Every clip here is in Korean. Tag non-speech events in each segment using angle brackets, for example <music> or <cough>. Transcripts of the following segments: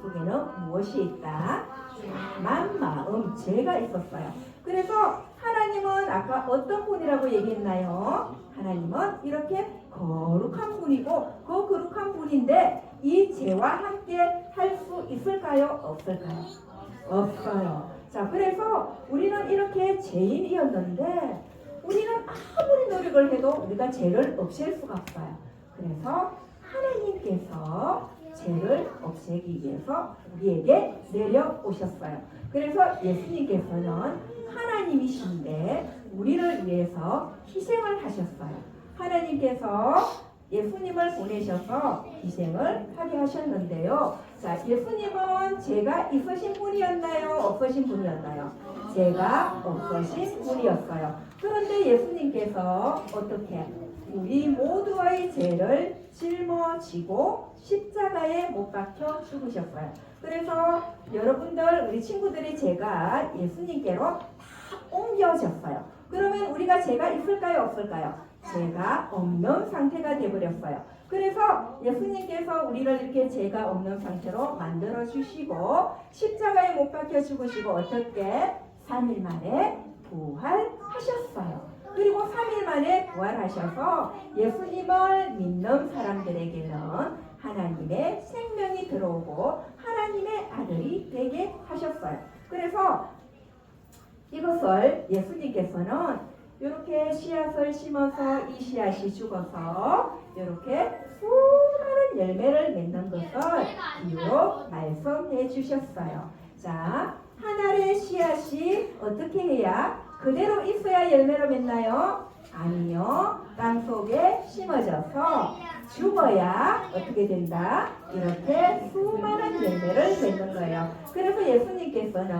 속에는 무엇이 있다? 만 마음 죄가 있었어요. 그래서 하나님은 아까 어떤 분이라고 얘기했나요? 하나님은 이렇게 거룩한 분이고 그 거룩한 분인데 이 죄와 함께 할 수 있을까요? 없을까요? 없어요. 자, 그래서 우리는 이렇게 죄인이었는데 우리는 아무리 노력을 해도 우리가 죄를 없앨 수가 없어요. 그래서 하나님께서 죄를 없애기 위해서 우리에게 내려오셨어요. 그래서 예수님께서는 하나님이신데 우리를 위해서 희생을 하셨어요. 하나님께서 예수님을 보내셔서 희생을 하게 하셨는데요. 자, 예수님은 죄가 있으신 분이었나요? 없으신 분이었나요? 죄가 없으신 분이었어요. 그런데 예수님께서 어떻게 우리 모두의 죄를 짊어지고 십자가에 못 박혀 죽으셨어요. 그래서 여러분들 우리 친구들이 제가 예수님께로 다 옮겨졌어요. 그러면 우리가 죄가 있을까요, 없을까요? 죄가 없는 상태가 되어버렸어요. 그래서 예수님께서 우리를 이렇게 죄가 없는 상태로 만들어 주시고 십자가에 못 박혀 죽으시고 어떻게 3일 만에 부활하셨어요. 그리고 3일 만에 부활하셔서 예수님을 믿는 사람들에게는 하나님의 생명이 들어오고 하나님의 아들이 되게 하셨어요. 그래서 이것을 예수님께서는 이렇게 씨앗을 심어서 이 씨앗이 죽어서 이렇게 수많은 열매를 맺는 것을 이유로 말씀해 주셨어요. 자, 하나의 씨앗이 어떻게 해야 그대로 있어야 열매를 맺나요? 아니요. 땅 속에 심어져서 죽어야 어떻게 된다? 이렇게 수많은 열매를 맺는 거예요. 그래서 예수님께서는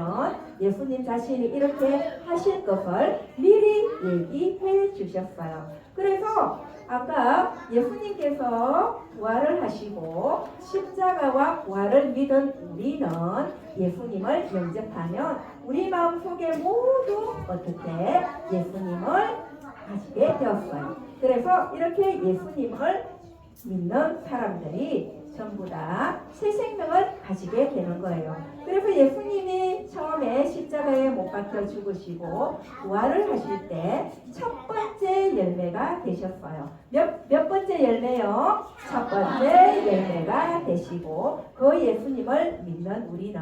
예수님 자신이 이렇게 하실 것을 미리 얘기해 주셨어요. 그래서 아까 예수님께서 부활을 하시고 십자가와 부활을 믿은 우리는 예수님을 영접하면 우리 마음 속에 모두 어떻게 예수님을 가지게 되었어요. 그래서 이렇게 예수님을 믿는 사람들이 전부 다 새 생명을 가지게 되는 거예요. 그래서 예수님이 처음에 십자가에 못 박혀 죽으시고 부활을 하실 때 첫 번째 열매가 되셨어요. 몇, 몇 번째 열매요? 첫 번째 열매가 되시고 그 예수님을 믿는 우리는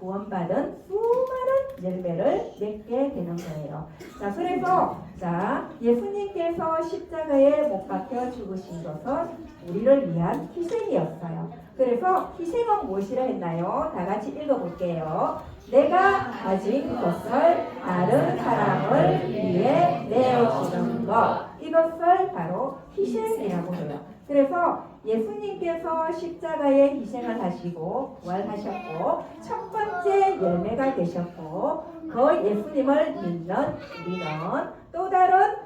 구원받은 수많은 열매를 맺게 되는 거예요. 자, 그래서 자 예수님께서 십자가에 못 박혀 죽으신 것은 우리를 위한 희생이었어요. 그래서 희생은 무엇이라 했나요? 다 같이 읽어볼게요. 내가 가진 것을 다른 사람을 위해 내어주는 것. 이것을 바로 희생이라고 해요. 그래서 예수님께서 십자가에 희생을 하시고 부활하셨고 첫 번째 열매가 되셨고 그 예수님을 믿는 우리는 또 다른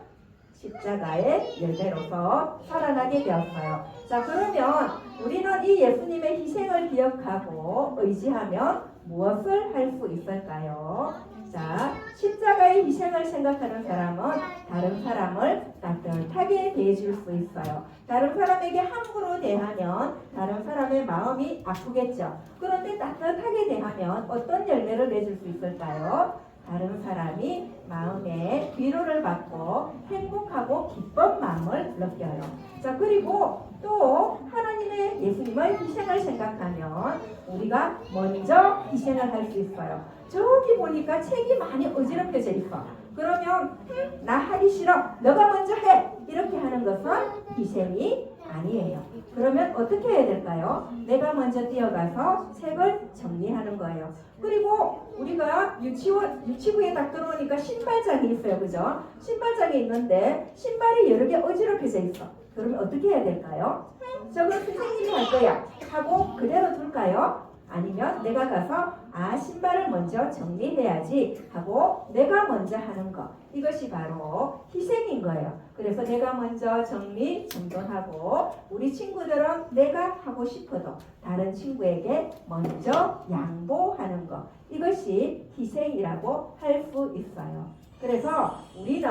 십자가의 열매로서 살아나게 되었어요. 자 그러면 우리는 이 예수님의 희생을 기억하고 의지하면 무엇을 할 수 있을까요? 자, 십자가의 희생을 생각하는 사람은 다른 사람을 따뜻하게 대해줄 수 있어요. 다른 사람에게 함부로 대하면 다른 사람의 마음이 아프겠죠. 그런데 따뜻하게 대하면 어떤 열매를 맺을 수 있을까요? 다른 사람이 마음에 위로를 받고 행복하고 기쁜 마음을 느껴요. 자, 그리고 또 하나님의 예수님의 희생을 생각하면 우리가 먼저 희생을 할 수 있어요. 저기 보니까 책이 많이 어지럽혀져 있어. 그러면 음, 나 하기 싫어. 너가 먼저 해. 이렇게 하는 것은 희생이 아니에요. 그러면 어떻게 해야 될까요? 내가 먼저 뛰어가서 책을 정리하는 거예요. 그리고 우리가 유치원 유치부에 딱 들어오니까 신발장이 있어요, 그죠? 신발장이 있는데 신발이 여러 개 어지럽혀져 있어. 그러면 어떻게 해야 될까요? 저건 선생님이 할 거야. 하고 그대로 둘까요? 아니면 내가 가서 아 신발을 먼저 정리해야지 하고 내가 먼저 하는 것 이것이 바로 희생인 거예요. 그래서 내가 먼저 정리 정돈하고 우리 친구들은 내가 하고 싶어도 다른 친구에게 먼저 양보하는 것 이것이 희생이라고 할 수 있어요. 그래서 우리는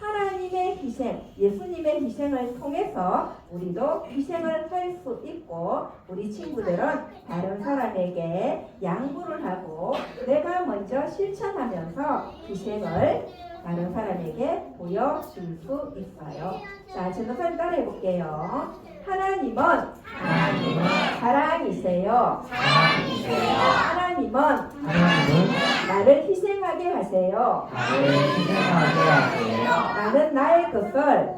하나님의 희생, 예수님의 희생을 통해서 우리도 희생을 할 수 있고 우리 친구들은 다른 사람에게 양보를 하고 내가 먼저 실천하면서 희생을 다른 사람에게 보여줄 수 있어요. 자, 전도사님 따라 해 볼게요. 하나님은 사랑이세요. 하나님은 하나님은 나를 희생하게 하세요. 나를 희생하게 하세요. 나는 나의 것을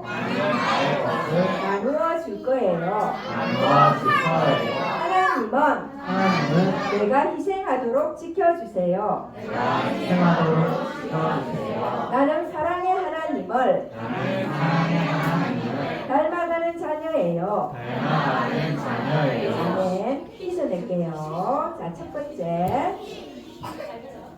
나누어 줄 거예요. 나누어 줄 거예요. 하나님은 하나님은 내가 희생하도록 지켜주세요. 내가 희생하도록 지켜주세요. 나는 사랑의 하나님을 나는 사랑의 하나님을 닮아가는 자녀예요. 닮아가는 자녀예요. 아멘. 삐져낼게요. 자, 첫 번째.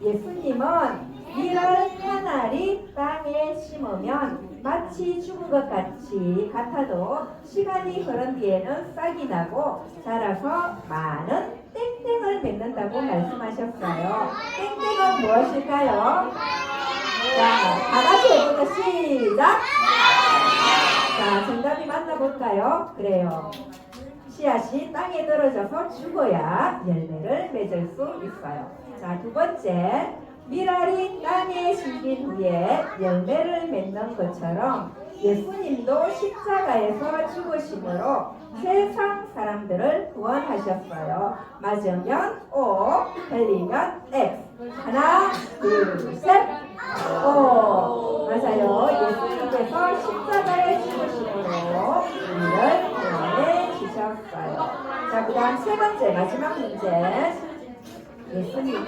예수님은 밀을 하나리 땅에 심으면 마치 죽은 것 같이 같아도 시간이 흐른 뒤에는 싹이 나고 자라서 많은 땡땡을 맺는다고 말씀하셨어요. 땡땡은 무엇일까요? 자, 다 같이 해볼까? 시작! 자, 정답이 맞나 볼까요? 그래요. 씨앗이 땅에 떨어져서 죽어야 열매를 맺을 수 있어요. 자, 두 번째. 미랄이 땅에 심긴 후에 열매를 맺는 것처럼 예수님도 십자가에서 죽으심으로 세상 사람들을 구원하셨어요. 맞으면 O, 틀리면 X. 하나, 둘, 셋. 오, 맞아요. 예수님께서 십자가에 죽으심으로 우리를 구원해 주셨어요. 자, 그 다음 세 번째, 마지막 문제. 예수님이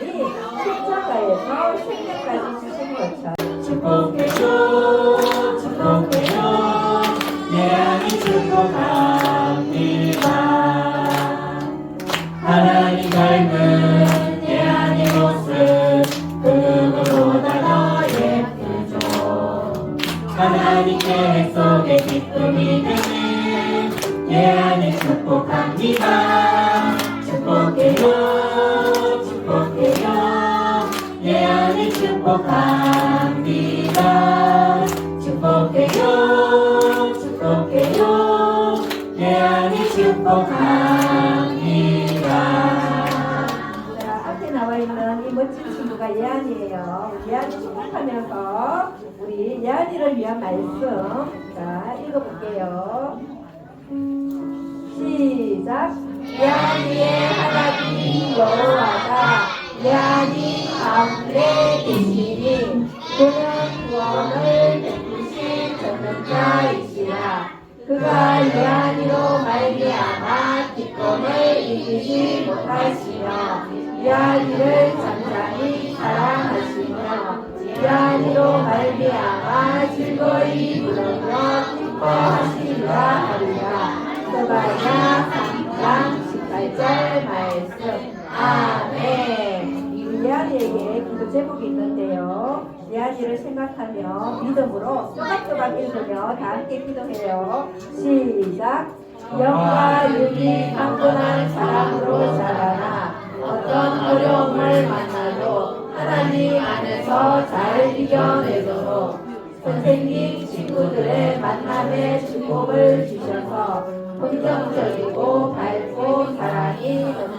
십자가에서 생명까지 주신 것처럼 축복해요. 축복해요 내 안이 축복합 축복합니다 축복해요 축복해요 내 안이 축복합니다 자, 앞에 나와 있는 이 멋진 친구가 예안이에요. 예안이 축복하면서 우리 예안이를 위한 말씀 자 읽어볼게요. 시작. 예안이의 하나님 여호와가 예안이 계시니 그는 구원을 베푸신 전능자이시라. 그가 예안이로 말미암아 기쁨을 이기지 못하시며 예안이를 잠잠히 사랑하시며 예안이로 말미암아 즐거이 부르며 기뻐하시리라 하리라. 스바냐 3장 18절 말씀. 아멘 이 예안이에게 기도 제목이 있는데요. 예안이를 생각하며 믿음으로 또박또박 읽으며 다 함께 기도해요. 시작. 영과 육이 강건한 사람으로 자라나 어떤 어려움을 만나도 하나님 안에서 잘 이겨내도록 선생님 친구들의 만남에 축복을 주셔서 긍정적이고 밝고 사랑이 넘치는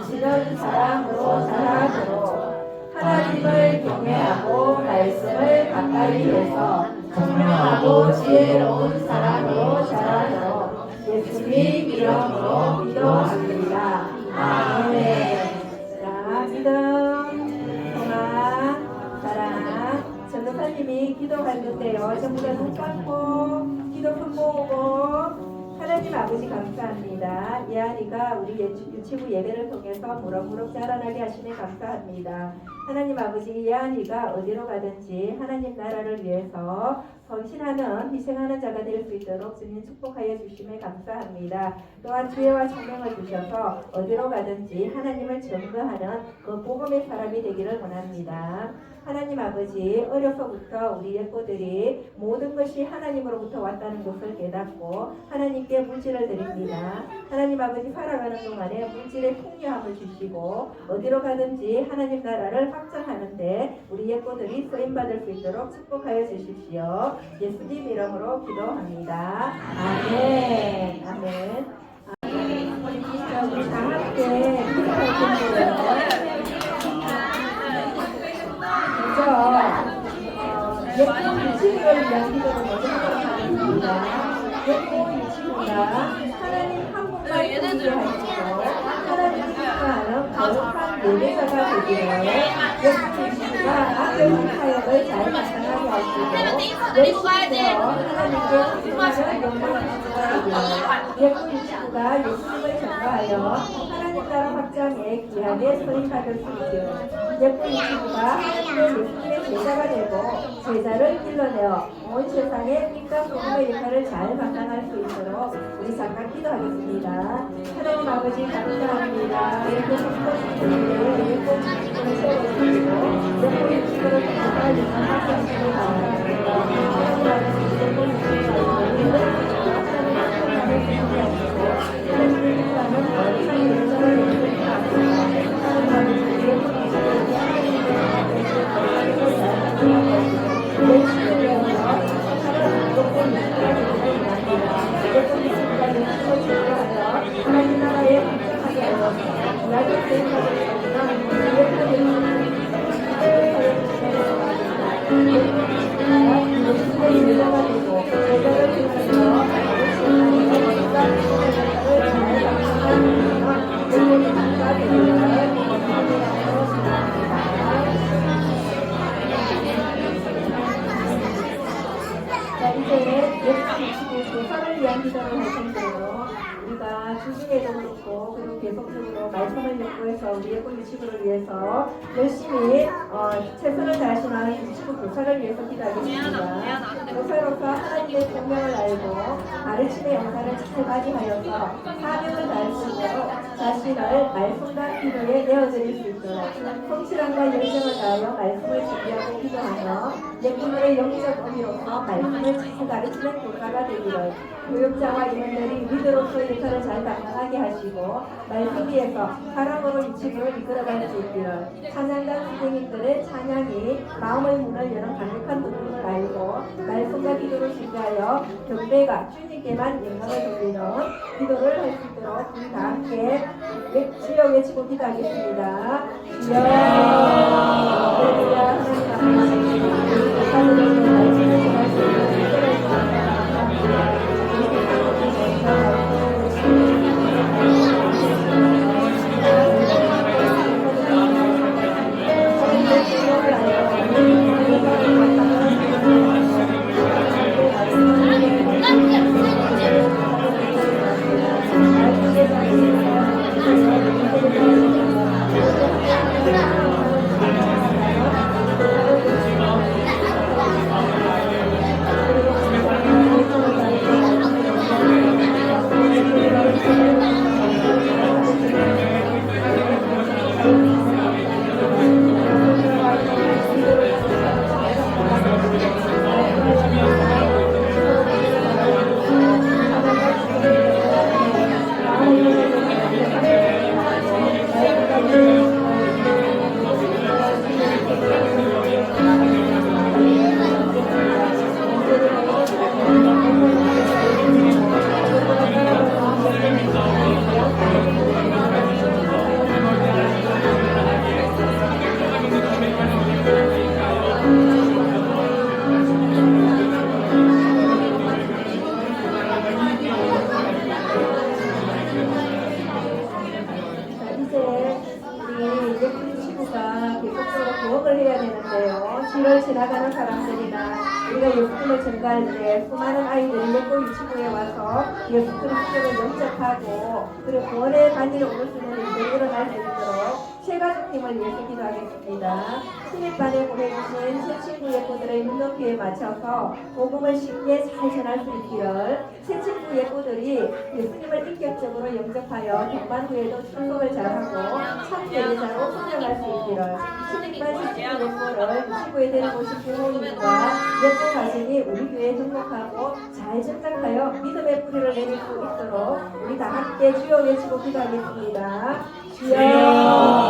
가까이 해서 청명하고 지혜로운 사람으로 자라도록 예수님 이름으로 기도합니다. 아멘. 자, 믿음, 소망. 전도사님이 기도할 건데요. 전부 다 눈 감고 기도 손 모으고 하나님 아버지 감사합니다. 예안이가 우리 유치부 예배를 통해서 무럭무럭 자라나게 하시니 감사합니다. 하나님 아버지 예안이가 어디로 가든지 하나님 나라를 위해서 헌신하는 희생하는 자가 될 수 있도록 주님 축복하여 주심에 감사합니다. 또한 지혜와 총명을 주셔서 어디로 가든지 하나님을 증거하는 그 복음의 사람이 되기를 원합니다. 하나님 아버지 어려서부터 우리 예포들이 모든 것이 하나님으로부터 왔다는 것을 깨닫고 하나님께 물질을 드립니다. 하나님 아버지 살아가는 동안에 물질의 풍요함을 주시고 어디로 가든지 하나님 나라를 확장하는데 우리 예꼬들이 쓰임 받을 수 있도록 축복하여 주십시오. 예수님 이름으로 기도합니다. 아멘. 아멘. 자, 우리 다 함께 기도할 텐데요. 먼저 어, 예쁜 유치를 위한 기도를 먼저 하도록 하겠습니다. 예쁜 유치가 하나님 한 분만 보게 하시고 하나님이 기뻐하는 거룩한 예배자가 되기를 예쁜 유치가 앞에서 사역을 잘 감당하게 하시고 되어 하나님께 주시기를 예쁜 유치가 예수님을 전가하여 하나님 나라 확장에 귀하게 서임받을 수 있도록 예쁜 유치가 하나님의 예수님의 제자가 되고 제자를 길러내어 온 세상에 빛과 소금의 역할을 잘 감당할 수 있도록 우리 잠깐 기도하겠습니다. 하나님 아버지 감사합니다. 예쁜 세워주시고 예쁜 유치 를하 해서 우리 예쁜 유치부를 위해서 열심히 어, 최선을 다하시는 유치부 교사를 위해서 기도하겠습니다. 교사로서 하나님의 공명을 알고 가르침의 영상을 잘 발휘하여서 사명을 다할 수 있도록 자신을 말씀과 기도에 내어드릴 수 있도록 성실함과 열정을 다하여 말씀을 준비하고 기도하며 예쁜들의 영적 의미로서 말씀을 잘 가르치는 교사가 되기를 교육자와 임원들이 리더로서의 역할을 잘 감당하게 하시고 말씀 위에서 사랑으로 유치부를 이끌어갈 수 있기를 찬양단 선생님들의 찬양이 마음의 문을 여는 강력한 부분을 알고 말씀과 기도를 준비하여 경배가 주님께만 영광을 돌리는 기도를 할 수 있도록 우리 다 함께 외- 주여 외치고 기도하겠습니다. 주여 때 수많은 아이들이 예쁜 유치부에 와서 예수 그리스도를 영접하고 그리고 구원의 반일을 오를 수 있는 일들이 일어날 수 있도록 최가족팀을 위해서 기도하겠습니다. 신입반에 보내주신 새 친구 예쁘들의 눈높이에 맞춰서 복음을 쉽게 잘 전할 수 있기를 새 친구 예쁘들이 예수님을 인격적으로 영접하여 경반 후에도 출석을 잘하고 참 예배자로 성장할 수 있기를 신입반 새 친구 예쁘를 유치부에 데리고 싶은 부모님과 예쁜 가정이 우리 교회에 등록하고 잘 정착하여 믿음의 뿌리를 내릴 수 있도록 우리 다 함께 주여 외치고 기도하겠습니다. 주여.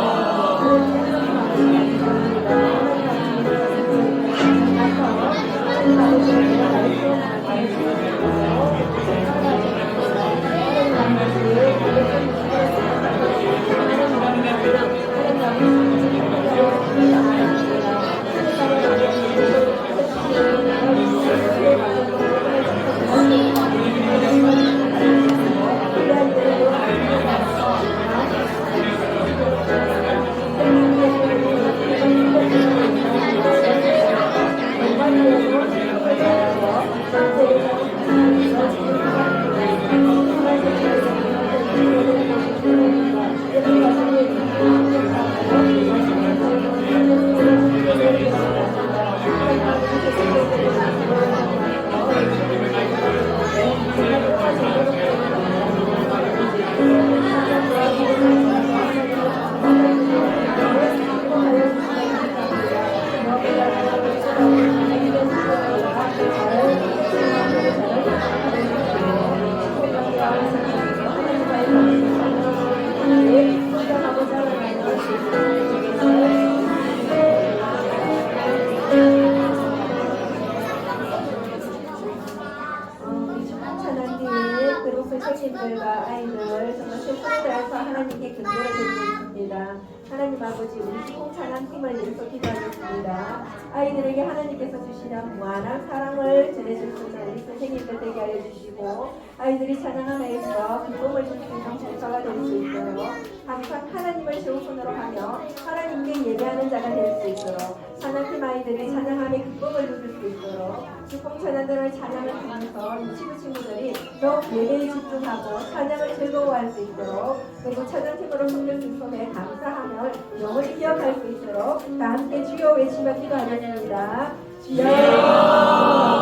하나님을 최우선으로 하며 하나님께 예배하는 자가 될 수 있도록 찬양팀 아이들이 찬양함에 기쁨을 누릴 수 있도록 주공 찬양들을 찬양을 통해서 이 친구 친구들이 더욱 예배에 집중하고 찬양을 즐거워할 수 있도록 그리고 찬양팀으로 수 있음에 감사하며 영원히 기억할 수 있도록 다 함께 주여 외치며 기도하겠습니다. 주여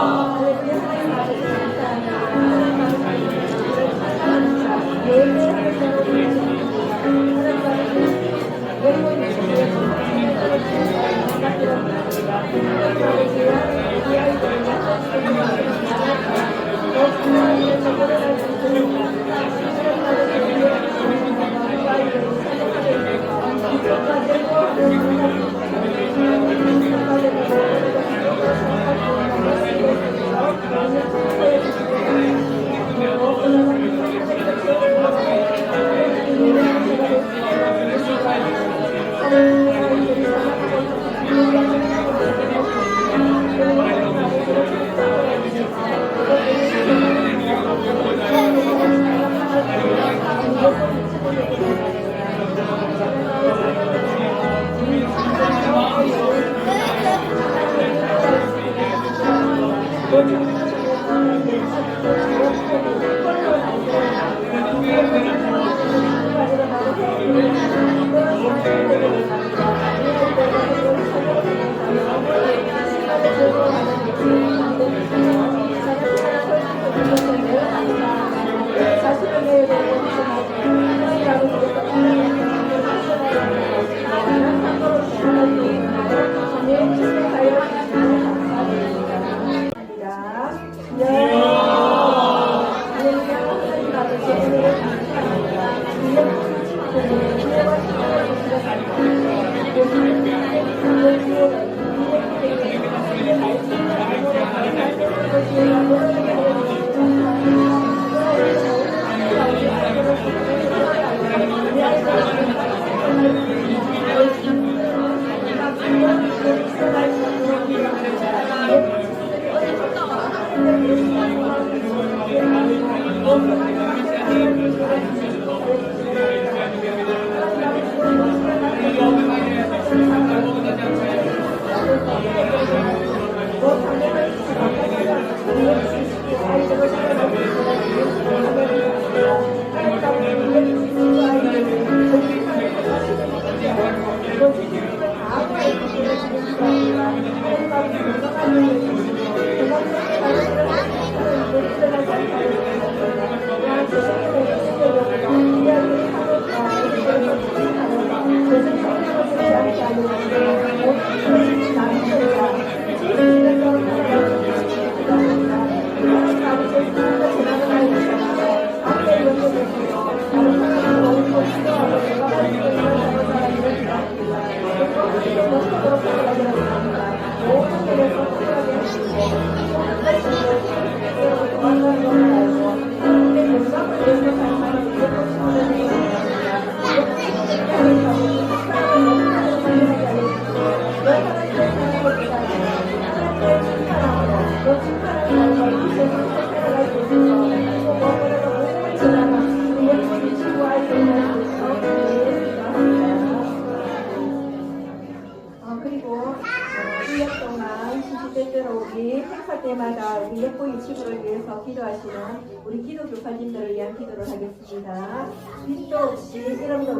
부탁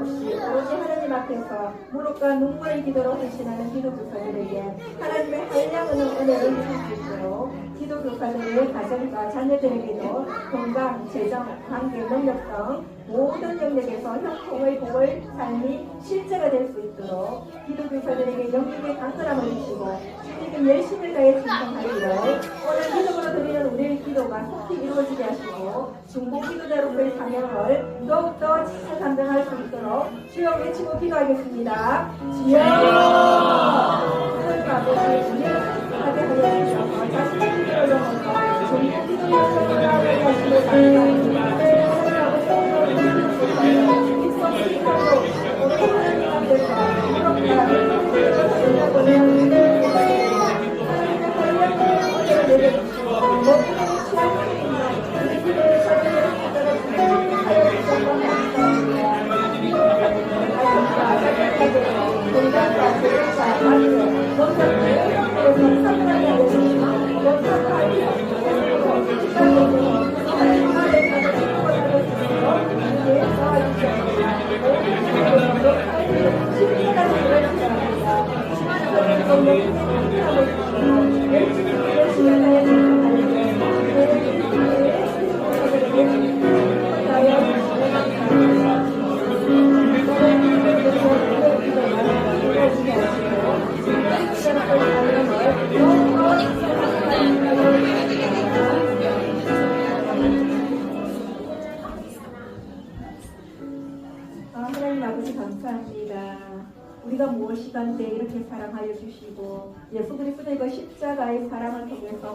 없이 오로지 하나님 앞에서 무릎과 눈물의 기도로 헌신하는 기도 교사들에게 하나님의 한량은 은혜를 주실 수 있도록 기도 교사들의 가정과 자녀들에게도 건강, 재정, 관계, 능력 등 모든 영역에서 형통의 복을 삶이 실제가 될 수 있도록 기도 교사들에게 영육의 강건함을 주시고 주님께 열심을 다해 충성하기를 오늘 믿음으로 드리는 우리의 기도가 속히 이루어지게 하시고 중보 기도자로서의 사명을 더욱더 잘 감당할 수 있도록 주여 외치고 기도하겠습니다. 주여 하나님 아버지 우리를 하게 하여 주셔서 자신의 기도를 넘어서 중보 기도자로서 나아가게 하시길 바랍니다.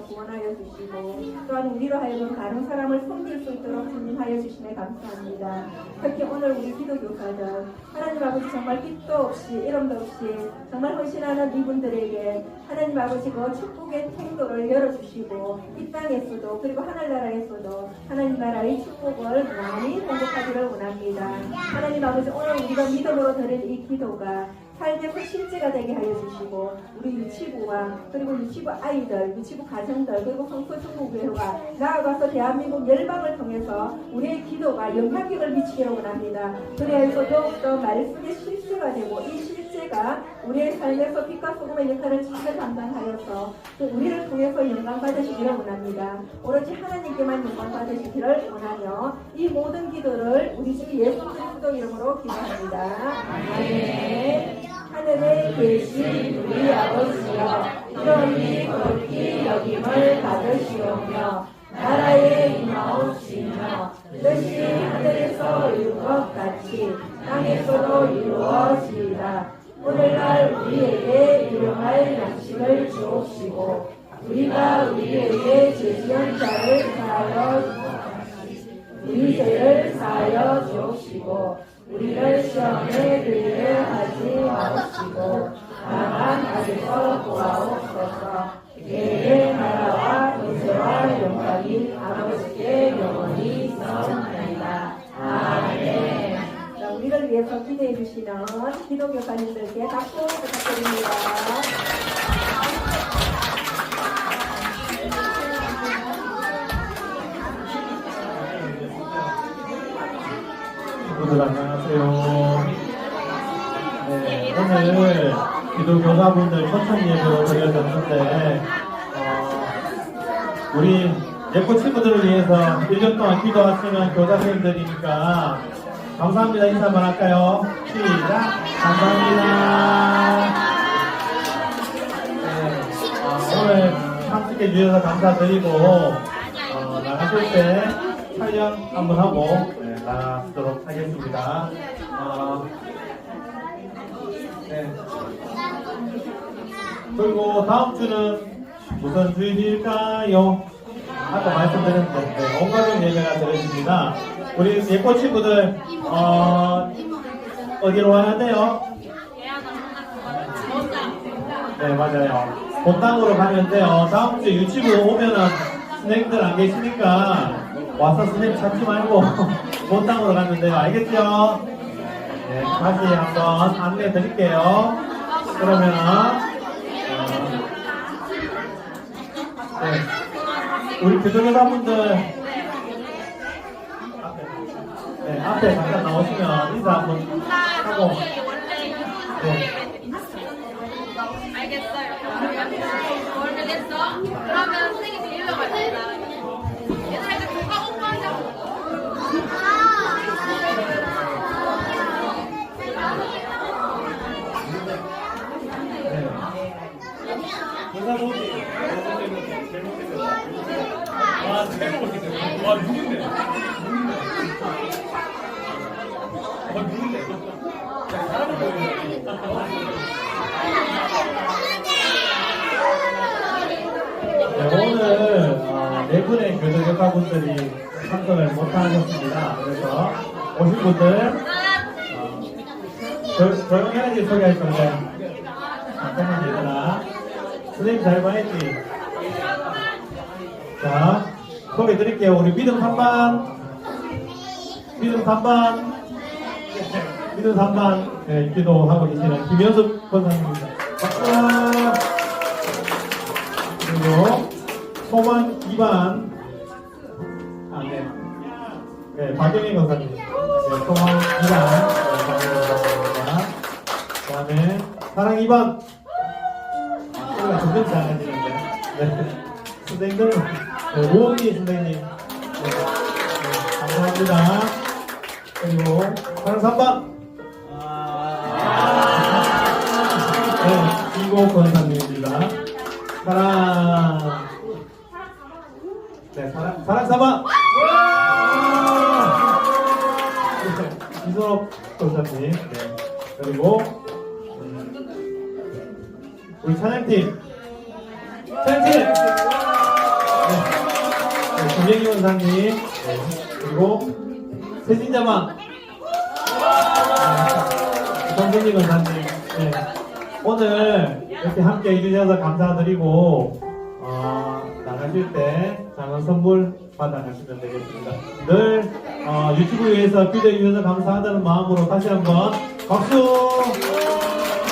구원하여 주시고 또한 우리로 하여금 다른 사람을 섬길 수 있도록 주님 하여 주심에 감사합니다. 특히 오늘 우리 기도교사들 하나님 아버지 정말 빛도 없이 이름도 없이 정말 헌신하는 이분들에게 하나님 아버지 그 축복의 통로를 열어주시고 이 땅에서도 그리고 하늘나라에서도 하나님 나라의 축복을 많이 공급하기를 원합니다. 하나님 아버지 오늘 우리가 믿음으로 드린 이 기도가 삶에서 실제가 되게 하여 주시고 우리 유치부와 그리고 유치부 아이들, 유치부 가정들 그리고 성소중국교회와 나아가서 대한민국 열방을 통해서 우리의 기도가 영향력을 미치기를 원합니다. 그래서 더욱더 말씀의 실수가 되고 이 실 제가 우리의 삶에서 빛과 소금의 역할을 잘 감당하여서 또 우리를 통해서 영광 받으시기를 원합니다. 오로지 하나님께만 영광 받으시기를 원하며 이 모든 기도를 우리 주 예수 그리스도 이름으로 기도합니다. 아멘. 하늘에 계신 우리 아버지여 이름이 높이 여김을 받으시오며 나라에 임하옵시며 뜻이 하늘에서 이룬 것 같이 땅에서도 이루어지이다 오늘날 우리에게 일용할 양식을 주옵시고 우리가 우리에게 죄지은 자를 사하여 우리 죄를 사하여 주옵시고 우리를 시험에 들게 하지 마옵시고 다만 악에서 구하옵소서. 내의 나라와 권세와 영광이 아버지께 영원히 자, 우리를 위해서 기도해 주시는 기도 교사님들께 박수 부탁드립니다. 친구들 안녕하세요. 네, 오늘 기도 교사분들 천천히 예배로 드려졌는데 어, 우리 예쁜 친구들을 위해서 1년 동안 기도하시는 교사 선생님들이니까 감사합니다 인사 한번 할까요? 시작! 감사합니다. 네, 어, 오늘 참석해 주셔서 감사드리고 어, 나가실 때 촬영 한번 하고 네, 나가도록 하겠습니다. 어, 네. 그리고 다음 주는 무슨 주일일까요? 아까 말씀드렸는데 네, 온가족 예배가 드려집니다. 우리 예쁜 친구들 어, 어디로 돼요? 네 맞아요. 본당으로 가면 돼요. 다음 주 유치부 오면은 선생님들 안 계시니까 와서 선생님 찾지 말고 <laughs> 본당으로 가면 돼요. 알겠죠? 네, 다시 한번 안내 드릴게요. 그러면은 어, 네, 우리 교도교사분들 앞에, 네, 앞에 잠깐 나오시면 인사 한번 하고 네. 때 얘들아 이제 교과 공부하자. 네, 오늘 어, 네 분의 교도교사분들이 참석을 못하셨습니다. 그래서 오신 분들 어, 조- 조용해야지 소개할 건데. 잠깐만 얘들아. 선생님 잘 봐야지. 자 소개 드릴게요. 우리 믿음 3반. 믿음 3반 믿음 산만 예, 기도하고 계시는 김현숙 권사님입니다. 박수! 그리고 소원 2반 아, 네. 네, 박영희 권사님. 네, 소원 2반 네, 다음에 사랑 2번 아, 점점 잘하시는데 네. 선생님들 예, 네, 우원기 선생님 네. 네, 감사합니다. 그리고 사랑 3번 네, 이고 권사님입니다. 사랑. 네, 사랑, 사랑 사방! 네, 이선옥 권사님. 네. 그리고, 음, 우리 찬양팀. 찬양팀! 네. 네, 김영희 원사님. 네. 그리고, 세진자방. 네. 정선희 원사님. 이렇게 함께 해주셔서 감사드리고, 어, 나가실 때 작은 선물 받아가시면 되겠습니다. 늘 어, 유튜브에 위해서 기대해 주셔서 감사하다는 마음으로 다시 한번 박수!